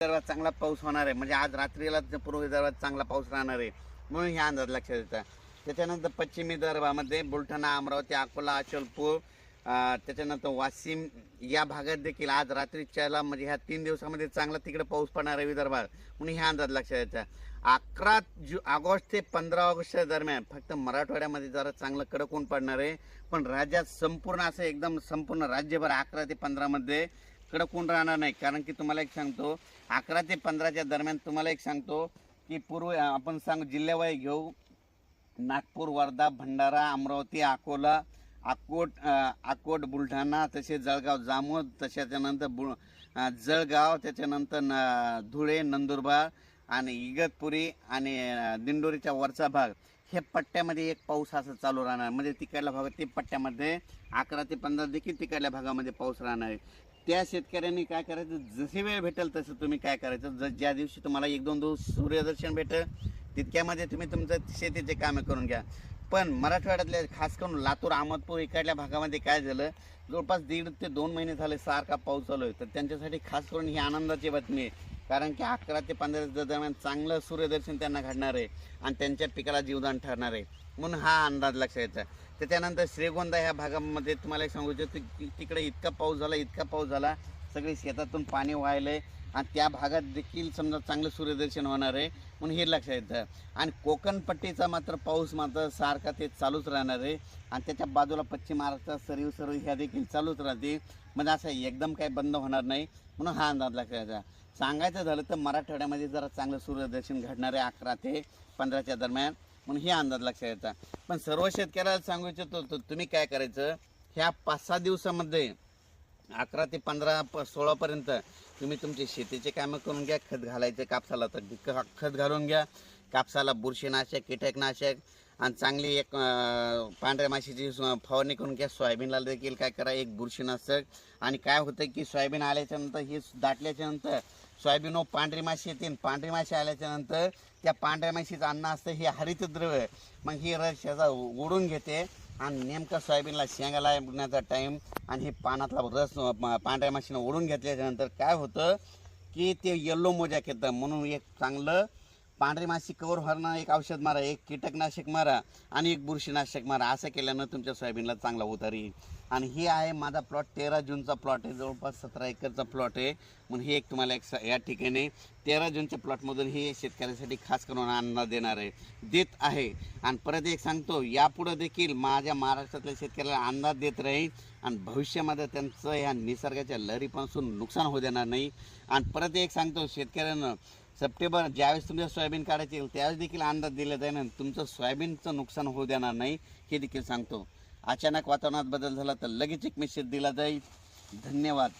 विदर्भात चांगला पाऊस होणार आहे. म्हणजे आज रात्रीला पूर्व विदर्भात चांगला पाऊस राहणार आहे म्हणून ह्या अंदाज लक्षात येतात त्याच्यानंतर पश्चिम विदर्भामध्ये बुलढाणा अमरावती अकोला अचलपूर त्याच्यानंतर वाशिम या भागात देखील आज रात्रीच्याला म्हणजे ह्या तीन दिवसामध्ये चांगला तिकडे पाऊस पडणार आहे विदर्भात म्हणून ह्या अंदाज लक्षात येतात अकरा जु ऑगस्ट ते पंधरा ऑगस्टच्या दरम्यान फक्त मराठवाड्यामध्ये जरा चांगलं कडक ऊन पडणार आहे. पण राज्यात संपूर्ण असं एकदम संपूर्ण राज्यभर अकरा ते पंधरामध्ये इकडं कोण राहणार नाही. कारण की तुम्हाला एक सांगतो अकरा ते पंधराच्या दरम्यान तुम्हाला एक सांगतो की पूर्व आपण सांग जिल्ह्यावाई घेऊ. नागपूर वर्धा भंडारा अमरावती अकोला अकोट अकोट बुलढाणा तसे जळगाव जामोद त्याच्यानंतर बुल जळगाव त्याच्यानंतर न धुळे नंदुरबार आणि इगतपुरी आणि दिंडोरीच्या वरचा भाग. हे पट्ट्यामध्ये एक पाऊस असं चालू राहणार. म्हणजे तिकडल्या भागात ते पट्ट्यामध्ये अकरा ते पंधरा देखील तिकडल्या भागामध्ये पाऊस राहणार आहे. त्या शेतकऱ्यांनी काय करायचं? जसे वेळ भेटेल तसं तुम्ही काय करायचं? ज ज्या दिवशी तुम्हाला एक दोन दिवस सूर्यदर्शन भेटेल तितक्यामध्ये तुम्ही तुमचं शेतीचे कामे करून घ्या. पण मराठवाड्यातल्या खास करून लातूर अहमदपूर इकडल्या भागामध्ये काय झालं? जवळपास दीड ते दोन महिने झाले सारखा पाऊस चालू आहे. तर त्यांच्यासाठी खास करून ही आनंदाची बातमी आहे. कारण की अकरा ते पंधरा दरम्यान चांगलं सूर्यदर्शन त्यांना घडणार आहे आणि त्यांच्या पिकाला जीवदान ठरणार आहे. म्हणून हा अंदाज लक्षात येतो त्याच्यानंतर श्रीगोंदा ह्या भागामध्ये तुम्हाला एक सांगू इच्छितो की तिकडे इतका पाऊस झाला इतका पाऊस झाला सगळी शेतातून पाणी वाहिलंय आणि त्या भागात देखील समजा चांगलं सूर्यदर्शन होणार आहे म्हणून हे लक्षात येतं. आणि कोकणपट्टीचा मात्र पाऊस मात्र सारखा ते चालूच राहणार आहे आणि त्याच्या बाजूला पश्चिम महाराष्ट्रात सरीव सरीव ह्या देखील चालूच राहते म्हणजे असं एकदम काही बंद होणार नाही म्हणून हा अंदाज लक्षात यायचा सांगायचं झालं तर मराठवाड्यामध्ये जरा चांगलं सूर्यदर्शन घडणार आहे अकरा ते पंधराच्या दरम्यान. म्हणून हे अंदाज लक्षात येतात पण सर्व शेतकऱ्याला सांगू इच्छितो तुम्ही काय करायचं? ह्या पाच सहा दिवसामध्ये अकरा ते पंधरा प सोळापर्यंत तुम्ही तुमचे शेतीचे कामं करून घ्या. खत घालायचं कापसाला तर खत घालून घ्या. कापसाला बुरशीनाशक कीटकनाशक आणि चांगली एक पांढऱ्या माशीची फवारणी करून घ्या. सोयाबीनला देखील काय करा एक बुरशीनाशक. आणि काय होतं की सोयाबीन आल्याच्यानंतर हे दाटल्याच्या नंतर सोयाबीन पांढरी माशी येते. पांढरी माशी आल्याच्यानंतर त्या पांढऱ्या माशीचं अन्न असतं हे हरितद्रव्य मग ही रस ह्याचा उडून घेते. आणि नेमका सोयाबीनला शेंगा लागण्याचा टाईम आणि हे पानातला रस पांढऱ्या माशीनं ओढून घेतल्याच्यानंतर काय होतं की ते येल्लो मोजॅक येतं. म्हणून एक चांगलं पांढरी माशी कवर होणार एक औषध मारा एक कीटकनाशक मारा आणि एक बुरशीनाशक मारा. असं केल्यानं तुमच्या सोयाबीनला चांगला उतार येईल. आणि हे आहे माझा प्लॉट तेरा जूनचा प्लॉट आहे. जवळपास सतरा एकरचा प्लॉट आहे. म्हणून हे एक तुम्हाला एक स- या ठिकाणी तेरा जूनच्या प्लॉटमधून हे शेतकऱ्यासाठी खास करून अंदाज देणार आहे. देत आहे. आणि परत एक सांगतो यापुढं देखील माझ्या महाराष्ट्रातल्या शेतकऱ्याला अंदाज देत राहील आणि भविष्यामध्ये त्यांचं या निसर्गाच्या लहरीपासून नुकसान होऊ देणार नाही. आणि परत एक सांगतो शेतकऱ्यांना सप्टेंबर ज्यावेळेस तुमच्या सोयाबीन काढायचे येईल त्यावेळेस देखील अंदाज दिला जाईल आणि तुमचं सोयाबीनचं नुकसान होऊ देणार नाही हे देखील सांगतो. अचानक वातावरणात बदल झाला तर लगेच एक मेसेज दिला जाईल. धन्यवाद.